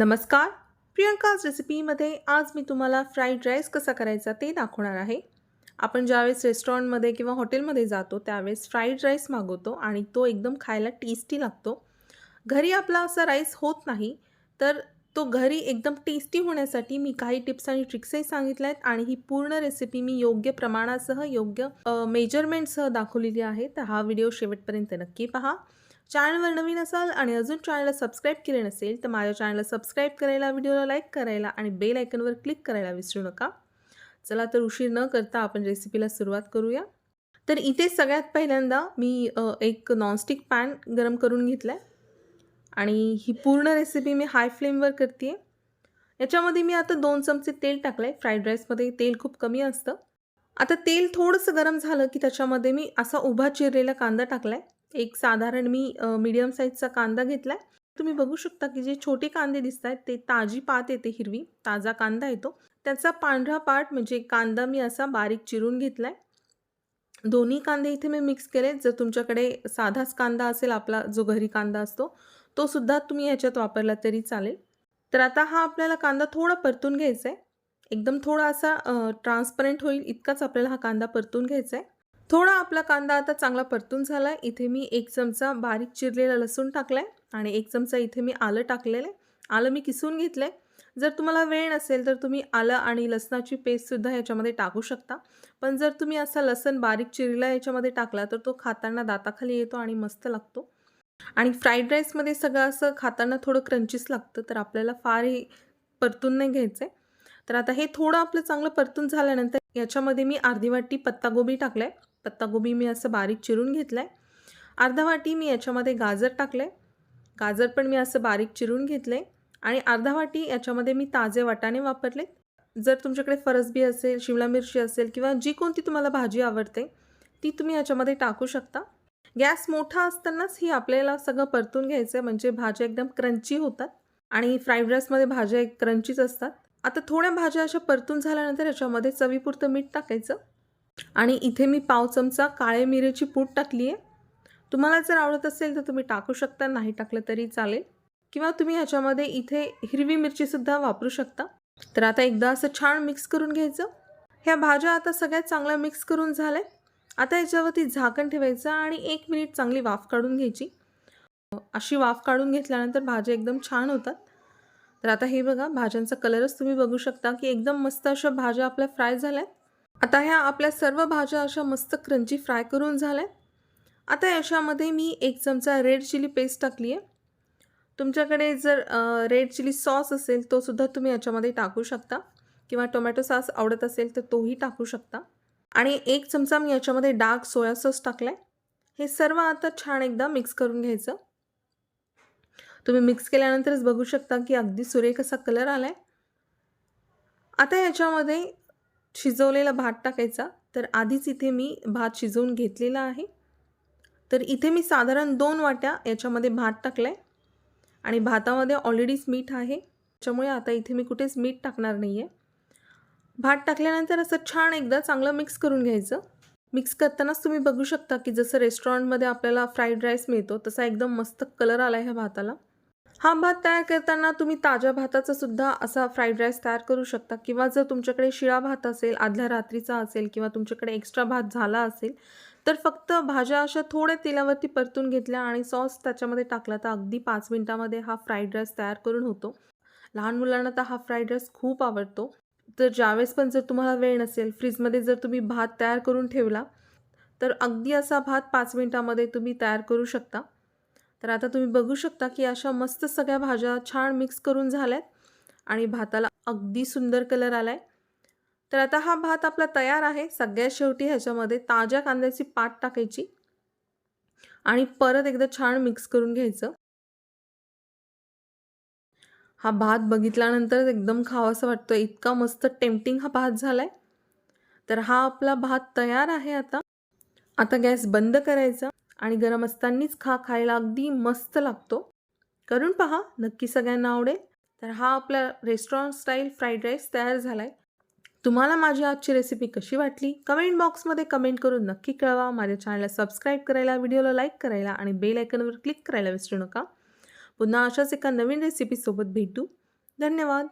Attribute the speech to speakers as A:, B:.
A: नमस्कार. प्रियंकाज रेसिपीमध्ये आज मी तुम्हाला फ्राईड राईस कसा करायचा ते दाखवणार आहे. आपण ज्यावेळेस रेस्टॉरंटमध्ये किंवा हॉटेलमध्ये जातो त्यावेळेस फ्राईड राईस मागवतो आणि तो एकदम खायला टेस्टी लागतो. घरी आपला असा राईस होत नाही तर तो घरी एकदम टेस्टी होण्यासाठी मी काही टिप्स आणि ट्रिक्सही सांगितल्या आहेत आणि ही पूर्ण रेसिपी मी योग्य प्रमाणासह योग्य मेजरमेंटसह दाखवलेली आहे. तर हा व्हिडिओ शेवटपर्यंत नक्की पहा. चॅनलवर नवीन असाल आणि अजून चॅनलला सबस्क्राईब केले नसेल तर माझ्या चॅनलला सबस्क्राईब करायला व्हिडिओला लाईक करायला आणि बेल आयकनवर क्लिक करायला विसरू नका. चला तर उशीर न करता आपण रेसिपीला सुरुवात करूया. तर इथे सगळ्यात पहिल्यांदा मी एक नॉनस्टिक पॅन गरम करून घेतला आहे आणि ही पूर्ण रेसिपी मी हाय फ्लेमवर करते आहे याच्यामध्ये मी आता दोन चमचे तेल टाकलं आहे फ्राईड राईसमध्ये तेल खूप कमी असतं. आता तेल थोडंसं गरम झालं की त्याच्यामध्ये मी असा उभा चिरलेला कांदा टाकला आहे एक साधारण मी मीडियम साईजचा कांदा घेतला आहे तुम्ही बघू शकता की जे छोटे कांदे दिसत आहेत ते ताजी पात येते हिरवी ताजा कांदा येतो. त्याचा पांढरा पार्ट म्हणजे कांदा मी असा बारीक चिरून घेतला आहे दोन्ही कांदे इथे मी मिक्स केले. जर तुमच्याकडे साधाच कांदा असेल आपला जो घरी कांदा असतो तो सुद्धा तुम्ही ह्याच्यात वापरला तरी चालेल. तर आता हा आपल्याला कांदा थोडा परतून घ्यायचा आहे एकदम थोडा असा ट्रान्सपरंट होईल इतकाच आपल्याला हा कांदा परतून घ्यायचा आहे थोडा आपला कांदा आता चांगला परतून झाला आहे इथे मी एक चमचा बारीक चिरलेला लसूण टाकला आहे आणि एक चमचा इथे मी आलं टाकलेलं आहे आलं मी किसून घेतलं आहे जर तुम्हाला वेळ नसेल तर तुम्ही आलं आणि लसणाची पेस्टसुद्धा याच्यामध्ये टाकू शकता. पण जर तुम्ही असा लसण बारीक चिरला याच्यामध्ये टाकला तर तो खाताना दाताखाली येतो आणि मस्त लागतो. आणि फ्राईड राईसमध्ये सगळं असं खाताना थोडं क्रंचीस लागतं तर आपल्याला फार हे परतून नाही घ्यायचं आहे तर आता हे थोडं आपलं चांगलं परतून झाल्यानंतर याच्यामध्ये मी अर्धी वाटी पत्तागोबी टाकलं आहे पत्तागोबी मी असं बारीक चिरून घेतलं आहे अर्धा वाटी मी याच्यामध्ये गाजर टाकलं आहे गाजर पण मी असं बारीक चिरून घेतलं आहे आणि अर्धा वाटी याच्यामध्ये मी ताजे वाटाणे वापरले जर तुमच्याकडे फरसबी असेल शिमला मिरची असेल किंवा जी कोणती तुम्हाला भाजी आवडते ती तुम्ही याच्यामध्ये टाकू शकता. गॅस मोठा असतानाच ही आपल्याला सगळं परतून घ्यायचं आहे म्हणजे भाज्या एकदम क्रंची होतात. आणि फ्राईड राईसमध्ये भाज्या एक क्रंचीच असतात. आता थोड्या भाज्या अशा परतून झाल्यानंतर याच्यामध्ये चवीपुरतं मीठ टाकायचं. आणि इथे मी पाव चमचा काळे मिरेची पूड टाकली आहे तुम्हाला जर आवडत असेल तर तुम्ही टाकू शकता नाही टाकलं तरी चालेल. किंवा तुम्ही ह्याच्यामध्ये इथे हिरवी मिरचीसुद्धा वापरू शकता. तर आता एकदा असं छान मिक्स करून घ्यायचं. ह्या भाज्या आता सगळ्यात चांगल्या मिक्स करून झाल्या आता याच्यावरती झाकण ठेवायचं आणि एक मिनिट चांगली वाफ काढून घ्यायची. अशी वाफ काढून घेतल्यानंतर भाज्या एकदम छान होतात. तर आता हे बघा भाज्यांचा कलरच तुम्ही बघू शकता की एकदम मस्त अशा भाज्या आपल्या फ्राय झाल्या आता ह्या आपल्या सर्व भाज्या अशा मस्त क्रंची फ्राय करून झाल्या. आता याच्यामध्ये मी एक चमचा रेड चिली पेस्ट टाकली आहे तुमच्याकडे जर रेड चिली सॉस असेल तो सुद्धा तुम्ही याच्यामध्ये टाकू शकता. किंवा टोमॅटो सॉस आवडत असेल तर तोही टाकू शकता. आणि एक चमचा मी याच्यामध्ये डार्क सोया सॉस टाकला आहे हे सर्व आता छान एकदा मिक्स करून घ्यायचं. तुम्ही मिक्स केल्यानंतरच बघू शकता की अगदी सुरेख असा कलर आला आहे आता याच्यामध्ये शिजवलेला भात टाकायचा. तर आधीच इथे मी भात शिजवून घेतलेला आहे. तर इथे मी साधारण दोन वाट्या याच्यामध्ये भात टाकला आहे आणि भातामध्ये ऑलरेडीच मीठ आहे. त्याच्यामुळे आता इथे मी कुठेच मीठ टाकणार नाही आहे भात टाकल्यानंतर असं छान एकदा चांगलं मिक्स करून घ्यायचं. मिक्स करतानाच तुम्ही बघू शकता की जसं रेस्टॉरंटमध्ये आपल्याला फ्राईड राईस मिळतो तसा एकदम मस्त कलर आला आहे ह्या भाताला. हा भात तयार करताना तुम्ही ताज्या भाताचा सुद्धा असा फ्राईड राईस तयार करू शकता. किंवा जर तुमच्याकडे शिळा भात असेल आदल्या रात्रीचा असेल किंवा तुमच्याकडे एक्स्ट्रा भात झाला असेल तर फक्त भाज्या अशा थोड्या तेलावरती परतून घेतल्या आणि सॉस त्याच्यामध्ये टाकला तर अगदी पाच मिनटामध्ये हा फ्राईड राईस तयार करून होतो. लहान मुलांना तर हा फ्राईड राईस खूप आवडतो. तर ज्यावेळेस पण जर तुम्हाला वेळ नसेल फ्रीजमध्ये जर तुम्ही भात तयार करून ठेवला तर अगदी असा भात पाच मिनटामध्ये तुम्ही तयार करू शकता. तर आता तुम्ही बघू शकता की अशा मस्त सगळ्या भाज्या छान मिक्स करून झाल्यात आणि भाताला अगदी सुंदर कलर आला आहे तर आता हा भात आपला तयार आहे. सगळ्यात शेवटी ह्याच्यामध्ये ताज्या कांद्याची पात टाकायची आणि परत एकदा छान मिक्स करून घ्यायचं. हा भात बघितल्यानंतर एकदम खावासा वाटतो. इतका मस्त टेम्पटिंग हा भात झाला आहे तर हा आपला भात तयार आहे आता. आता गॅस बंद करायचा. आणि गरम असतानाच खा खायला अगदी मस्त लागतो. करून पहा नक्की सगळ्यांना आवडेल. तर हा आपला रेस्टॉरंट स्टाईल फ्राईड राईस तयार झाला आहे तुम्हाला माझी आजची रेसिपी कशी वाटली? कमेंट बॉक्समध्ये कमेंट करून नक्की कळवा. माझ्या चॅनलला सबस्क्राईब करायला व्हिडिओला लाईक करायला आणि बेल आयकनवर क्लिक करायला विसरू नका. पुन्हा अशाच एका नवीन रेसिपीसोबत भेटू. धन्यवाद!